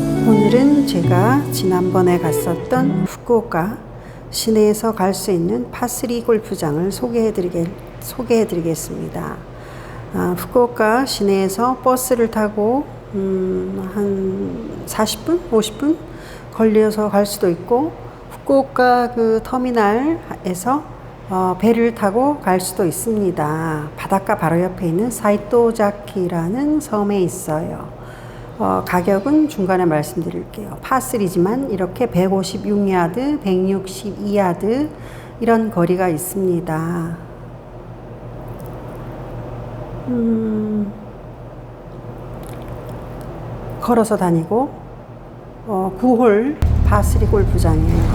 오늘은 제가 지난번에 갔었던 후쿠오카 시내에서 갈 수 있는 파3 골프장을 소개해드리게, 소개해드리겠습니다. 아, 후쿠오카 시내에서 버스를 타고 음, 한 40분, 50분 걸려서 갈 수도 있고 후쿠오카 그 터미널에서 어, 배를 타고 갈 수도 있습니다. 바닷가 바로 옆에 있는 사이토자키라는 섬에 있어요. 어, 가격은 중간에 말씀드릴게요. 파3지만 이렇게 156야드, 162야드 이런 거리가 있습니다. 음, 걸어서 다니고 어, 9홀 파3 골프장이에요.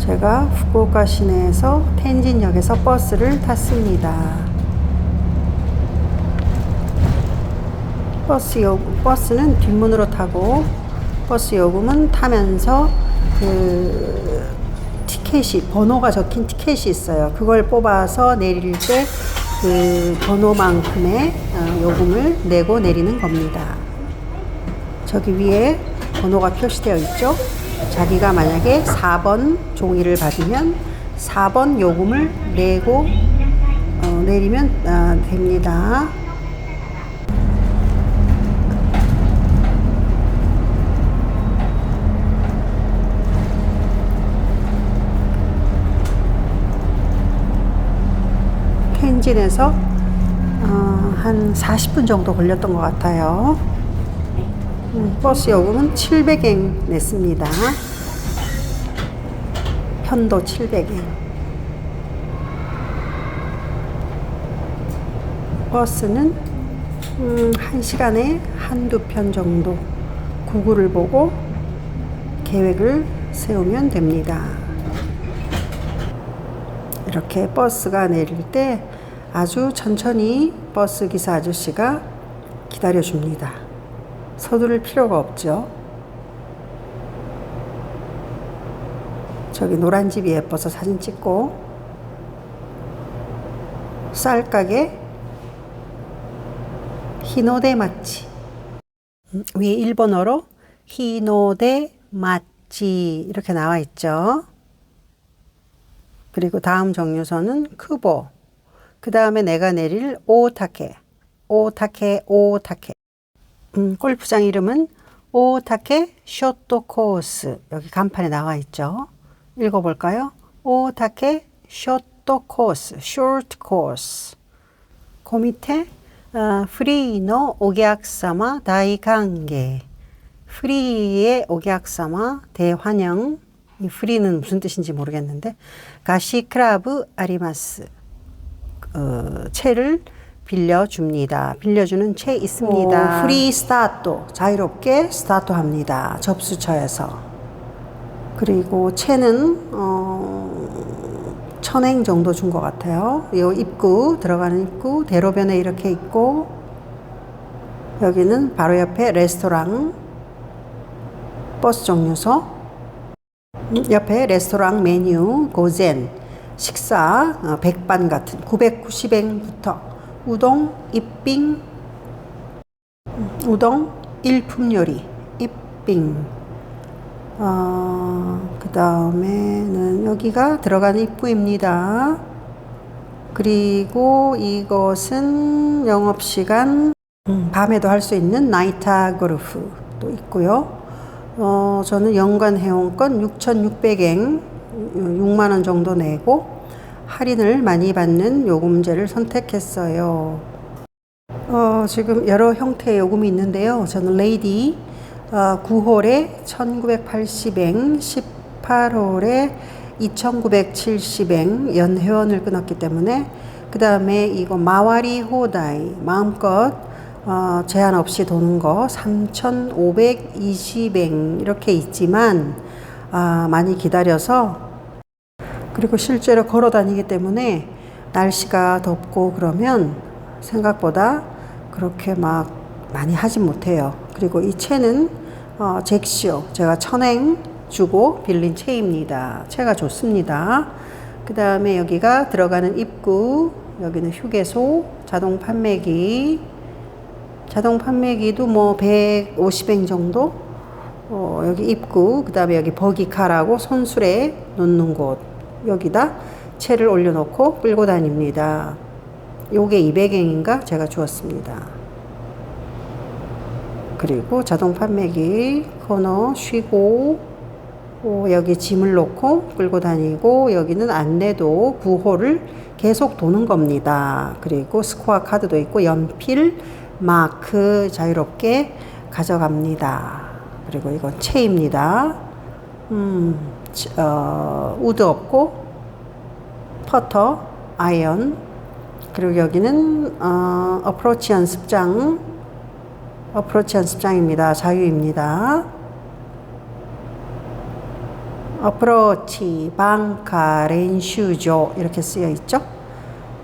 제가 후쿠오카 시내에서 텐진역에서 버스를 탔습니다. 버스 요 버스는 뒷문으로 타고 버스 요금은 타면서 그 티켓이 번호가 적힌 티켓이 있어요. 그걸 뽑아서 내릴 때 그 번호만큼의 어, 요금을 내고 내리는 겁니다. 저기 위에 번호가 표시되어 있죠. 자기가 만약에 4번 종이를 받으면 4번 요금을 내고 어, 내리면 어, 됩니다. 텐진에서 어, 한 40분 정도 걸렸던 것 같아요. 음, 버스 요금은 700엔 냈습니다. 편도 700엔. 버스는 음, 한 시간에 한두 편 정도 구글을 보고 계획을 세우면 됩니다. 이렇게 버스가 내릴 때 아주 천천히 버스 기사 아저씨가 기다려 줍니다. 서두를 필요가 없죠. 저기 노란 집이 예뻐서 사진 찍고 쌀가게 히노데 마치 음, 위에 일본어로 히노데 마치 이렇게 나와 있죠. 그리고 다음 정류소는 크보. 그 다음에 내가 내릴 오타케. 오타케, 오타케. 음, 골프장 이름은 오타케 쇼토 코스. 여기 간판에 나와 있죠. 읽어볼까요? 오타케 쇼토 코스. 쇼트 코스. 그 밑에 어, 프리노 오객사마 다이관계. 프리의 오객사마 대환영. 이 프리는 무슨 뜻인지 모르겠는데 가시 크라브 아리마스 어, 채를 빌려줍니다. 빌려주는 채 있습니다. 오, 프리 스타트 자유롭게 스타트합니다. 접수처에서 그리고 채는 어, 천행 정도 준 것 같아요. 이 입구 들어가는 입구 대로변에 이렇게 있고 여기는 바로 옆에 레스토랑 버스 정류소 옆에 레스토랑 메뉴 고젠 식사 어, 백반 같은 990엔부터 우동 입빙 음, 우동 일품 요리 입빙 어, 그 다음에는 여기가 들어가는 입구입니다. 그리고 이것은 영업시간 음, 밤에도 할 수 있는 나이타 그루프도 있고요. 어, 저는 연간 회원권 6,600엔 6만 원 정도 내고 할인을 많이 받는 요금제를 선택했어요. 어, 지금 여러 형태의 요금이 있는데요. 저는 레이디 어, 9홀에 1980엔, 18홀에 2970엔 연회원을 끊었기 때문에 그 다음에 이거 마와리 호다이 마음껏 어, 제한 없이 도는 거 3,520엔 이렇게 있지만 아, 많이 기다려서 그리고 실제로 걸어 다니기 때문에 날씨가 덥고 그러면 생각보다 그렇게 막 많이 하진 못해요. 그리고 이 채는 어, 잭시오 제가 천행 주고 빌린 채입니다. 채가 좋습니다. 그 다음에 여기가 들어가는 입구 여기는 휴게소 자동 판매기 자동 판매기도 뭐 150엔 정도 어, 여기 입구, 그 다음에 여기 버기카라고 손수레 놓는 곳. 여기다 채를 올려놓고 끌고 다닙니다. 요게 200엔인가 제가 주었습니다. 그리고 자동 판매기 코너 쉬고 어, 여기 짐을 놓고 끌고 다니고 여기는 안내도 부호를 계속 도는 겁니다. 그리고 스코어 카드도 있고 연필, 마크 자유롭게 가져갑니다. 그리고 이건 채입니다. 음, 치- 어, 우드 없고 퍼터, 아이언 그리고 여기는 어, 어프로치 연습장 어프로치 연습장입니다. 자유입니다. 어프로치, 방카, 렌슈조 이렇게 쓰여 있죠.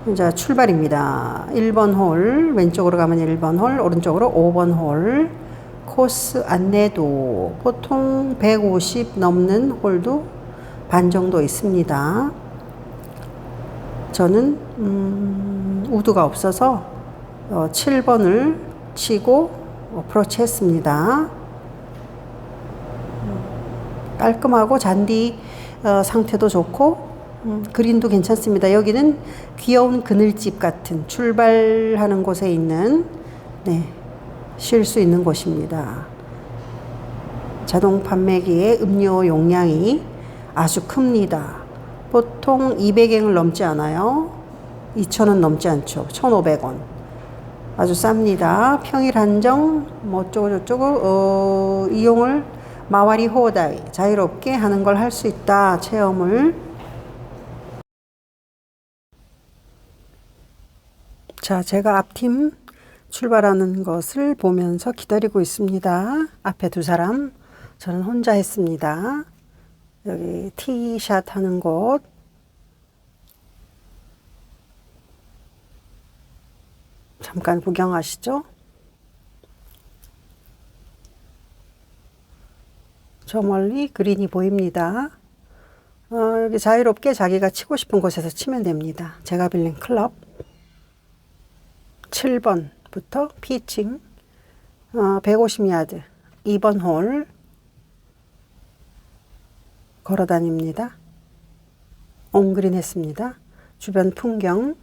이제 출발입니다. 1번 홀, 왼쪽으로 가면 1번 홀, 오른쪽으로 5번 홀. 코스 안내도 보통 150 넘는 홀도 반 정도 있습니다. 저는 음, 우드가 없어서 어, 7번을 치고 어프로치 했습니다. 깔끔하고 잔디 어, 상태도 좋고 음, 그린도 괜찮습니다. 여기는 귀여운 그늘집 같은 출발하는 곳에 있는 네, 쉴 수 있는 곳입니다. 자동 판매기의 음료 용량이 아주 큽니다. 보통 200엔을 넘지 않아요. 2,000원 넘지 않죠. 1,500원. 아주 쌉니다. 평일 한정, 뭐 어쩌고 저쩌고, 어, 이용을 마와리 호다이, 자유롭게 하는 걸 할 수 있다. 체험을. 자, 제가 앞팀 출발하는 것을 보면서 기다리고 있습니다. 앞에 두 사람, 저는 혼자 했습니다. 여기 티샷 하는 곳. 잠깐 구경하시죠. 저 멀리 그린이 보입니다. 어, 여기 자유롭게 자기가 치고 싶은 곳에서 치면 됩니다. 제가 빌린 클럽 7번 부터 피칭 어, 150야드 2번 홀 걸어 다닙니다. 온그린 했습니다. 주변 풍경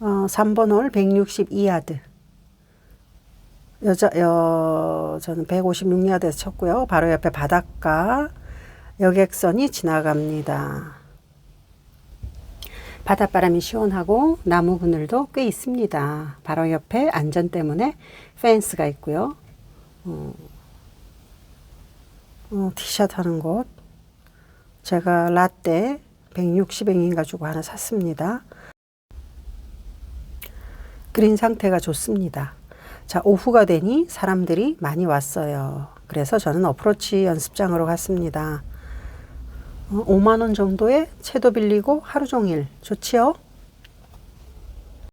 어, 3번 홀 162야드 여자 여 저는 156야드에서 쳤고요. 바로 옆에 바닷가 여객선이 지나갑니다. 바닷바람이 시원하고 나무 그늘도 꽤 있습니다. 바로 옆에 안전 때문에 펜스가 있고요. 어, 어, 티샷 하는 곳. 제가 라떼 160엔인가 주고 하나 샀습니다. 그린 상태가 좋습니다. 자, 오후가 되니 사람들이 많이 왔어요. 그래서 저는 어프로치 연습장으로 갔습니다. 어, 5만 원 정도에 채도 빌리고 하루 종일 좋지요?